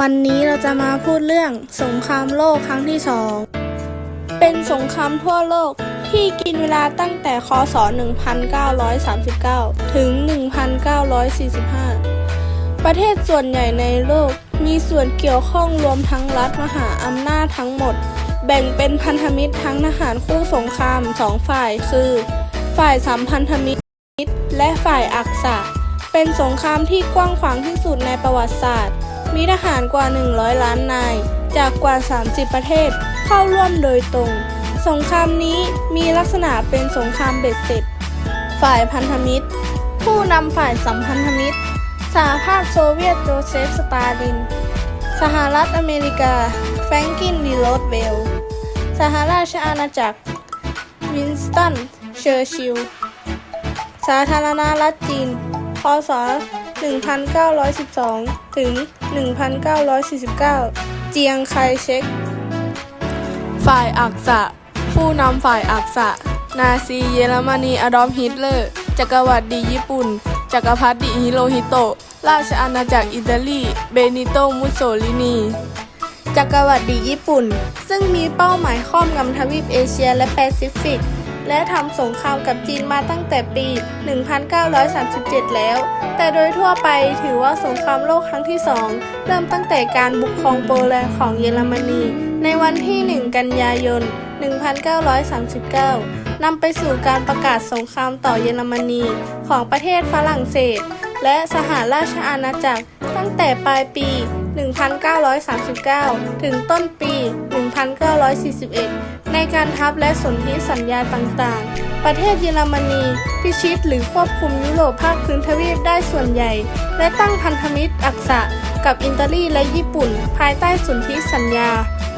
วันนี้เราจะมาพูดเรื่องสงครามโลกครั้งที่สองเป็นสงครามทั่วโลกที่กินเวลาตั้งแต่คศ 1939 ถึง 1945 ประเทศส่วนใหญ่ในโลกมีส่วนเกี่ยวข้องรวมทั้งรัฐมหาอำนาจทั้งหมด แบ่งเป็นพันธมิตรทั้งทหารคู่สงครามสองฝ่ายคือ ฝ่ายสัมพันธมิตรและฝ่ายอักษะ เป็นสงครามที่กว้างขวางที่สุดในประวัติศาสตร์ มีทหารกว่า 100 ล้านนาย จากกว่า 30 ประเทศเข้าร่วมโดยตรง สงครามนี้มีลักษณะเป็นสงครามเบ็ดเสร็จ ฝ่ายพันธมิตร ผู้นำฝ่ายสัมพันธมิตรสหภาพโซเวียตโจเซฟสตาลิน สหรัฐอเมริกา แฟรงกินดีโรสเวล สหราชอาณาจักร วินสตัน เชอร์ชิล สาธารณรัฐจีน พศ 1912 ถึง 1949 เจียงไคเชกฝ่ายอักษะ ผู้นำฝ่ายอักษะ นาซีเยอรมนีอดอล์ฟฮิตเลอร์ จักรวรรดิญี่ปุ่น จักรพรรดิฮิโรฮิโตะ ราชอาณาจักรอิตาลี เบนิโต มุสโสลินี จักรวรรดิญี่ปุ่น ซึ่งมีเป้าหมายครอบงำทวีปเอเชียและแปซิฟิก และทำสงครามกับจีนมาตั้งแต่ปี 1937 แล้ว แต่โดยทั่วไปถือว่าสงครามโลกครั้งที่สองเริ่มตั้งแต่การบุกครองโปแลนด์ของเยอรมนี ในวันที่ 1 กันยายน 1939 นำไปสู่การประกาศสงครามต่อเยอรมนีของประเทศฝรั่งเศส และสหราชอาณาจักรตั้งแต่ปลายปี 1939 ถึงต้นปี 1941 ในการทับและสนธิสัญญาต่างๆ ประเทศเยอรมนี พิชิตหรือควบคุมยุโรปภาคพื้นทวีปได้ส่วนใหญ่ และตั้งพันธมิตรอักษะ กับอิตาลีและญี่ปุ่น ภายใต้สนธิสัญญา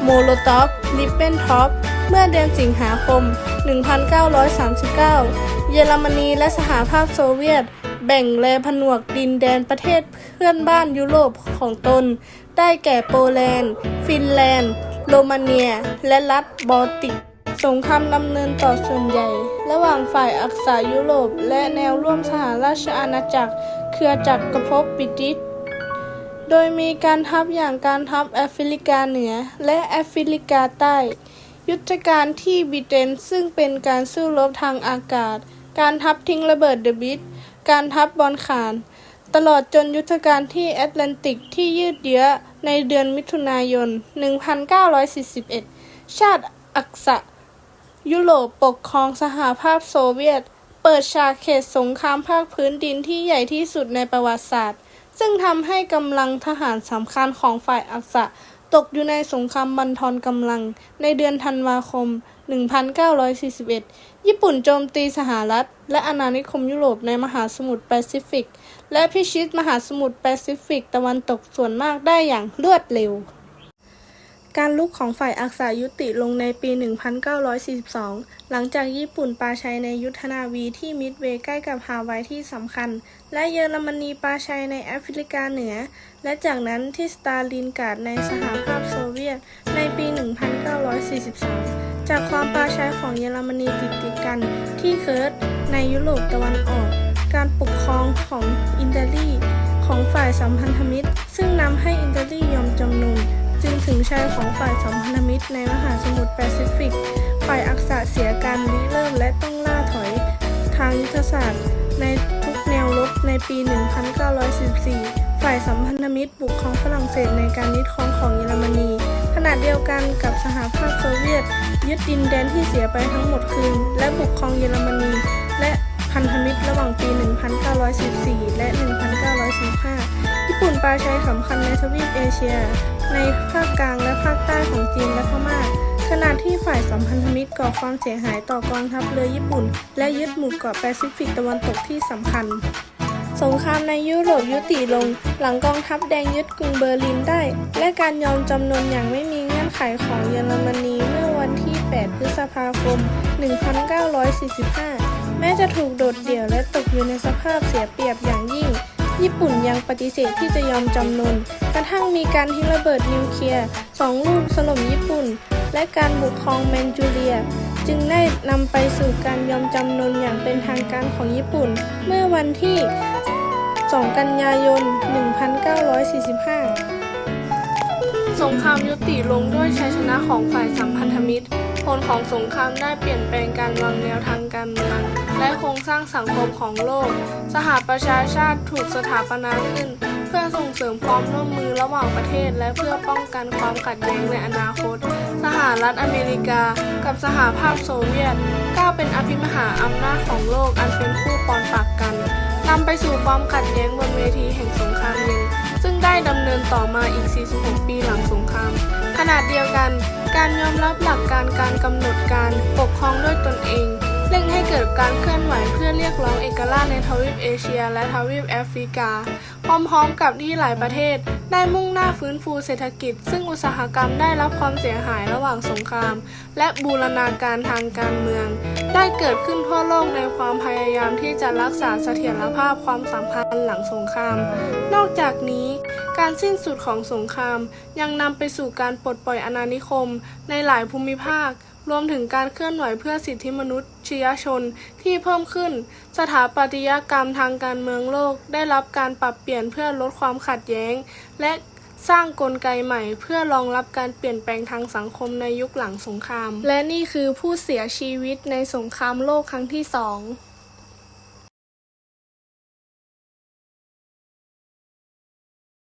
โมโลตอฟลิปเปนท็อปเมื่อเดือนสิงหาคม 1939 เยอรมนีและสหภาพโซเวียต แบ่งแลผนวกดินแดนประเทศเพื่อนบ้านยุโรปของตน ได้แก่โปแลนด์ ฟินแลนด์ โรมาเนีย และรัฐบอลติก สงครามดำเนินต่อส่วนใหญ่ ระหว่างฝ่ายอักษายุโรป และแนวร่วมสหราชอาณาจักร เครือจักรภพบริติชโดยมีการทัพอย่างการทัพแอฟริกาเหนือ และแอฟริกาใต้ ยุทธการที่บิเตนซึ่งเป็นการสู้รบทางอากาศ การทัพทิ้งระเบิดเดอะบิทการทัพบอลขาน ตลอดจนยุทธการที่แอตแลนติกที่ยืดเยื้อในเดือนมิถุนายน 1941 ชาติอักษะ ยุโรปปกครองสหภาพโซเวียต เปิดฉากเขตสงครามภาคพื้นดินที่ใหญ่ที่สุดในประวัติศาสตร์ ซึ่งทำให้กำลังทหารสำคัญของฝ่ายอักษะ ตกอยู่ในสงครามบันทอนกำลัง ในเดือนธันวาคม 1941 ญี่ปุ่นโจมตีสหรัฐ และอาณานิคมยุโรปในมหาสมุทรแปซิฟิก และพิชิตมหาสมุทรแปซิฟิกตะวันตกส่วนมากได้อย่างรวดเร็ว การลุกของฝ่ายอักษายุติลงในปี 1942 หลังจากญี่ปุ่นปาชัยในยุทธนาวีที่มิดเวย์ใกล้กับฮาวายที่สำคัญ และเยอรมนีปาชัยในแอฟริกาเหนือ และจากนั้นที่สตาลินกราดในสหภาพโซเวียตในปี 1943 จากความปาชัยของเยอรมนีติดติดกันที่เคิร์ตในยุโรปตะวันออก การปกครองของอิตาลีของฝ่ายสัมพันธมิตร ซึ่งนำให้อิตาลียอมจำนน จึงถึงชัยของฝ่ายสัมพันธมิตรในมหาสมุทรแปซิฟิก ฝ่ายอักษะเสียการริเริ่มและต้องล่าถอยทางยุทธศาสตร์ ในทุกแนวรบในปี 1944 ฝ่ายสัมพันธมิตรบุกครองฝรั่งเศสในการยึดครองของเยอรมนี ขณะเดียวกันกับสหภาพโซเวียต ยึดดินแดนที่เสียไปทั้งหมดคืน และบุกครองเยอรมนี พันธมิตรระหว่างปี 1914 และ 1915ญี่ปุ่นปลาชัยสำคัญในทวีปเอเชีย ในภาคกลางและภาคใต้ของจีนและพม่าขณะที่ฝ่ายสัมพันธมิตรก่อความเสียหายต่อกองทัพเรือญี่ปุ่น และยึดหมู่เกาะแปซิฟิกตะวันตกที่สำคัญ สงครามในยุโรปยุติลง หลังกองทัพแดงยึดกรุงเบอร์ลินได้ และการยอมจำนนอย่างไม่มีเงื่อนไขของเยอรมนีเมื่อวันที่ 8 พฤษภาคม 1945 ม้จะถูกโดดเดี่ยวและตกอยู่ในสภาพเสียเปรียบอย่างยิ่ง ญี่ปุ่นยังปฏิเสธที่จะยอมจำนน กระทั่งมีการทิ้งระเบิดนิวเคลียร์สองลูกถล่มญี่ปุ่น และการบุกครองแมนจูเรีย จึงได้นำไปสู่การยอมจำนนอย่างเป็นทางการของญี่ปุ่น เมื่อวันที่ 2 กันยายน 1945 สงครามยุติลงด้วยชัยชนะของฝ่ายสัมพันธมิตร ผลของสงครามได้เปลี่ยนแปลงการวางแนวทางการเมือง และโครงสร้างสังคมของโลก สหประชาชาติถูกสถาปนาขึ้น เพื่อส่งเสริมความร่วมมือระหว่างประเทศ และเพื่อป้องกันความขัดแย้งในอนาคต สหรัฐอเมริกา กับสหภาพโซเวียตก้าวเป็นอภิมหาอำนาจของโลกอันเป็นคู่ปอนปักกันนำไปสู่ความขัดแย้งบนเวทีแห่งสงครามเย็นซึ่งได้ดำเนินต่อมาอีก 46 ปีหลังสงคราม ขณะเดียวกัน การยอมรับหลักการการกำหนดการปกครองด้วยตนเองเร่งให้เกิดการเคลื่อนไหวเพื่อเรียกร้องเอกราชในทวีปเอเชีย และทวีปแอฟริกา พร้อมๆกับที่หลายประเทศ ได้มุ่งหน้าฟื้นฟูเศรษฐกิจ ซึ่งอุตสาหกรรมได้รับความเสียหายระหว่างสงคราม และบูรณาการทางการเมือง ได้เกิดขึ้นทั่วโลกในความพยายามที่จะรักษาเสถียรภาพความสัมพันธ์หลังสงคราม นอกจากนี้ การสิ้นสุดของสงคราม ยังนำไปสู่การปลดปล่อยอาณานิคม ในหลายภูมิภาค รวมถึงการเคลื่อนไหวเพื่อสิทธิมนุษยชนที่เพิ่มขึ้น สถาปัตยกรรมทางการเมืองโลก ได้รับการปรับเปลี่ยนเพื่อลดความขัดแย้ง และสร้างกลไกใหม่เพื่อรองรับการเปลี่ยนแปลงทางสังคมในยุคหลังสงคราม และนี่คือผู้เสียชีวิตในสงครามโลกครั้งที่สอง